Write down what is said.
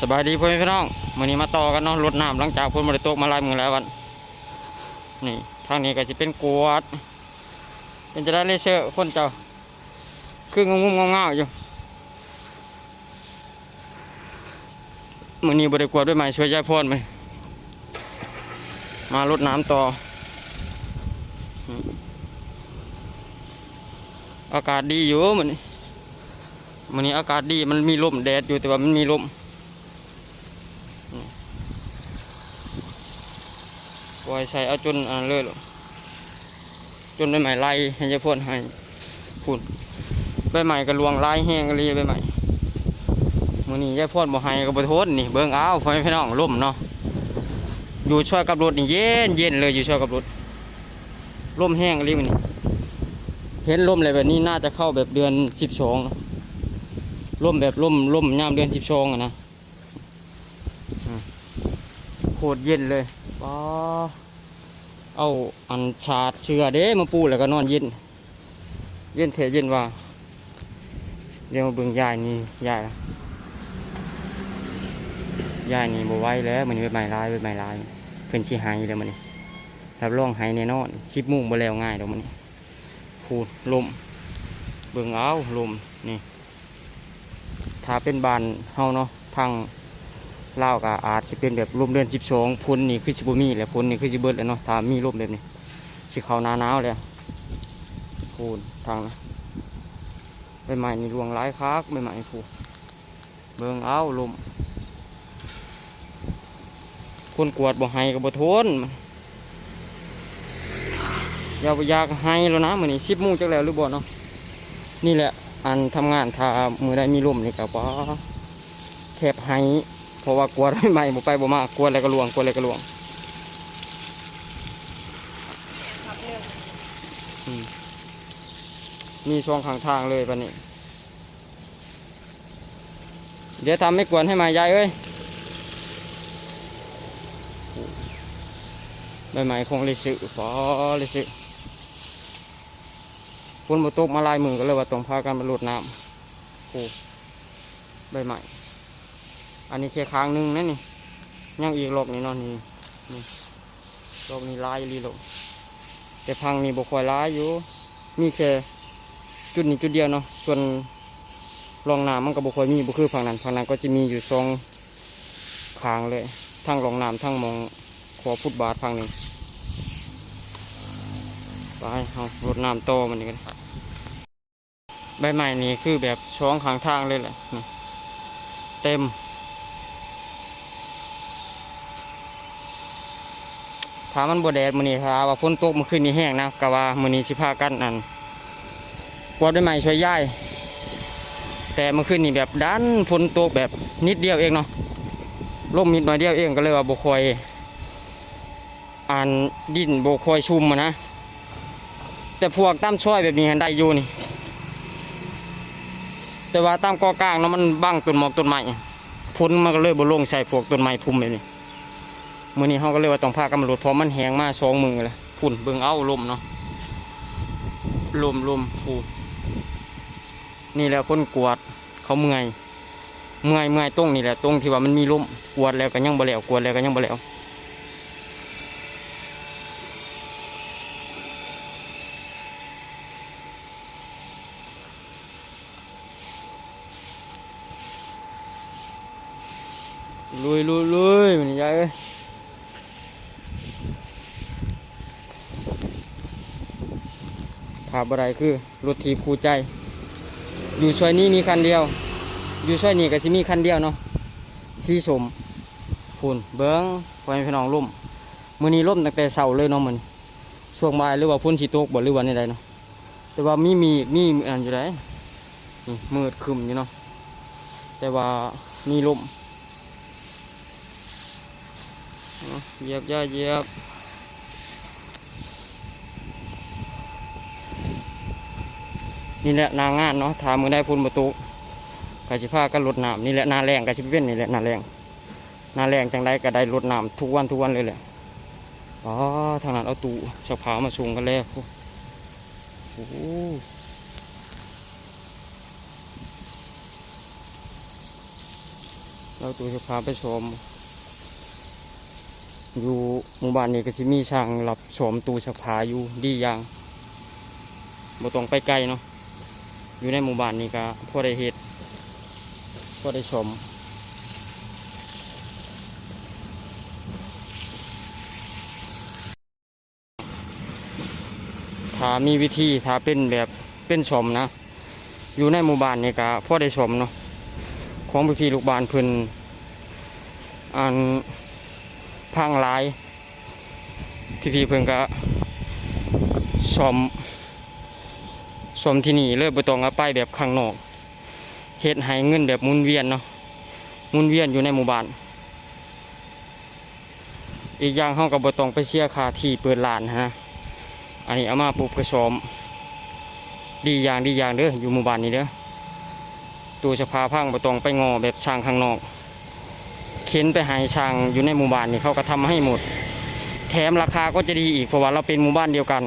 สบายดีพ่อแม่พี่น้องมื้อนี้มาต่อกันเนาะรดน้ำหลังจากฝนบ่ได้ตกมาลายมือแล้ววันนี่ทางนี้ก็สิเป็นกวด เป็นจะได้เลเชอร์คนเจ้าคืองงงงเงาอยู่มื้อนี้บ่ได้กวดด้วยไม้ช่วยยายพรไหมมารดน้ำต่อ อากาศดีอยู่มื้อนี้มื้อนี้อากาศดีมันมีลมแดดอยู่แต่ว่ามันมีลม ปล่อยใส่เอาจนอันเลยหรอกจนใบใหม่ไล่ให้ยาพ่นให้พุ่นใบใหม่ก็ลวงไล่แห้งกะลีใบใหม่มื้อนี้ยายพ่นบ่ให้ก็บ่ทนนี่เบิ่งเอาพ่อพี่น้องล่มเนาะอยู่ช่วยกับรถนี่เย็นเย็นเลยอยู่ช่วยกับรถล่มแห้งกะลีมื้อนี้เห็นล่มอะไรแบบนี้น่าจะเข้าแบบเดือน12เนาะล่มแบบล่มล่มยามเดือน12อะนะโคตรเย็นเลย ป้าเอาอันชาดเชือเด้มาปูแล้วก็นอนเย็น เย็นเทเย็นว่า เดี๋ยวเบิ่งยายนี่ยายละยายนี่บ่ไหวแล้วมันเป็นไม้ลายเป็นไม้ลายเพิ่นสิหายแล้วมันนี่รับรองหายแน่นอนสิบโมงบ่แล้วง่ายดอกมันนี่พูดลม เบิ่งเอาลมนี่ ถ้าเป็นบานเฮาเนาะทาง เลาวก็อาจจะเป็นแบบลมเดือนสิบสองพุ่นนี่คือสิบมีแหละพุ่นนี่คือสิเบิร์ดแล้วเนาะถ้ามีลมแบบนี้สิเขาหนาหนาวเลยพูนทางนะใบไม้นี่รวงหลายคักใบไม้ผูเบิ่งเอาลมคนกวดบ่ให้ก็บ่ทนอยากอยากให้แล้วนะมือนี้สิบโมงจักแล้วหรือบ่เนาะนี่แหละอันทำงานถ้ามือใดมีลมนี่ก็บ่แทบให้ เพราะว่ากลัวใหม่บ่ไปบ่มากลัวอะไรก็ลวงกลัวอะไรก็ลวงมีช่องข้างทางเลยปะนี้เดี๋ยวทำไม่กวนให้มายายเอ้ยใบไม้คงเลยสึฟอเลยสึฝนบ่ตกมาลายมือก็เลยว่าต้องพากันมาหลุดน้ำโอ้ใบไม้ อันนี้แค่ค้างหนึงนั่นนี่ยังอีกรอบนี่เนอนนี่นี่รอบนี้ลายลีโลกแต่พังนี่บกคอยลายอยู่มีแค่จุดนี้จุดเดียวเนาะส่วนรองน้ำมันก็บกคอยมีบุคือฝั่งนั้นฝั่งนั้นก็จะมีอยู่สองคางเลย ทั้งรองน้ำทั้งมองขอฟุตบาทฝั่งหนึ่งไปเอารดน้ำโตมันนี่กันใบใหม่นี่คือแบบช่องข้างทางเลยแหละเต็ม ถ้ามันบ่แดดมื้อนี้ถ้าว่าฝนตกเมื่อคืนนี้แห้งนะก็ว่ามื้อนี้สิพากันอันกวาดด้วยไม้ช่วยย้ายแต่เมื่อคืนนี้แบบดันฝนตกแบบนิดเดียวเองเนาะลมนิดหน่อยเดียวเองก็เลยว่าบ่ค่อยอันดินบ่ค่อยชุ่มนะแต่พวกตามช่วยแบบนี้หันได้อยู่นี่ แต่ว่าตามกอกลางเนาะมันบังต้นหมอกต้นไม้ฝนมันก็เลยบ่ลงใส่พวกต้นไม้พุ่มแบบนี้ มื่อนี้เขาก็เลยว่าต้องพากันมาลดเพราะมันแหงมาสองมือเลยฝุ่นเบิ่งเอ้าลมเนาะลมลมฟูนี่แหละคนกวดเขาเมื่อยเมื่อยเมื่อยตรงนี่แหละตรงที่ว่ามันมีลมกวดแล้วก็ยังบ่แล้วกวดแล้วก็ยังบ่แล้วลุยลุยลุยมันยายเอ้ย ขาบอะไรคือรถทีบคู่ใจ อยู่ซอยนี้มีคันเดียว อยู่ซอยนี้ก็สิมีคันเดียวเนาะชีสมพุ่นเบิ้งพอให้พี่น้องล่มมื้อนี้ล่มตั้งแต่เช้าเลยเนาะมันช่วงบ่ายหรือว่าพุ่นสิตกบ่หรือว่าในใดเนาะแต่ว่ามีมีมีอันอยู่ไดนี่มืดคึมอยู่เนาะแต่ว่ามีลมเอาเหยียบย่าเหยียบ นี่แหละนางงานเนาะถามมือได้พุ่นประตูกสิพากันลดน้ำนี่แหละนาแรงกสิเป็นนี่แหละนาแรงนาแรงจังได้ก็ได้ลดน้ำทุกวันทุกวันเลยแหละอ๋อทางนั้นเอาตู้เสาผามาชงกันแล้วโอ้โหเราตัวจะพาไปชม อยู่หมู่บ้านนี้ก็จะมีช่างรับชมตู้ชักผ้าอยู่ดีอย่างบ่ต้องไปไกลเนาะ อยู่ในหมู่บ้านนี้ก็พอได้เฮ็ดพอได้ชมถ้ามีวิธีถ้าเป็นแบบเป็นชมนะ อยู่ในหมู่บ้านนี่ก็พอได้ชมเนาะของพี่ลูกบ้านเพิ่นอันพังลาย พี่พี่ๆเพิ่นก็ชม ชมที่นี่เลยบ่ตองเอาไปแบบข้างนอกเฮ็ดให้เงินแบบมุนเวียนเนาะมุนเวียนอยู่ในหมู่บ้าน อีกอย่างเฮาก็บ่ตองไปเสียค่าที่เปิดร้านฮะอันนี้เอามาปลูกกระสอมดีอย่างดีอย่างเด้ออยู่หมู่บ้านนี้เด้อตัวสภาพังบ่ตองไปงอแบบช่างข้างนอกเข็นไปหายช่างอยู่ในหมู่บ้านนี่เขาก็ทำให้หมด แถมราคาก็จะดีอีกเพราะว่าเราเป็นหมู่บ้านเดียวกัน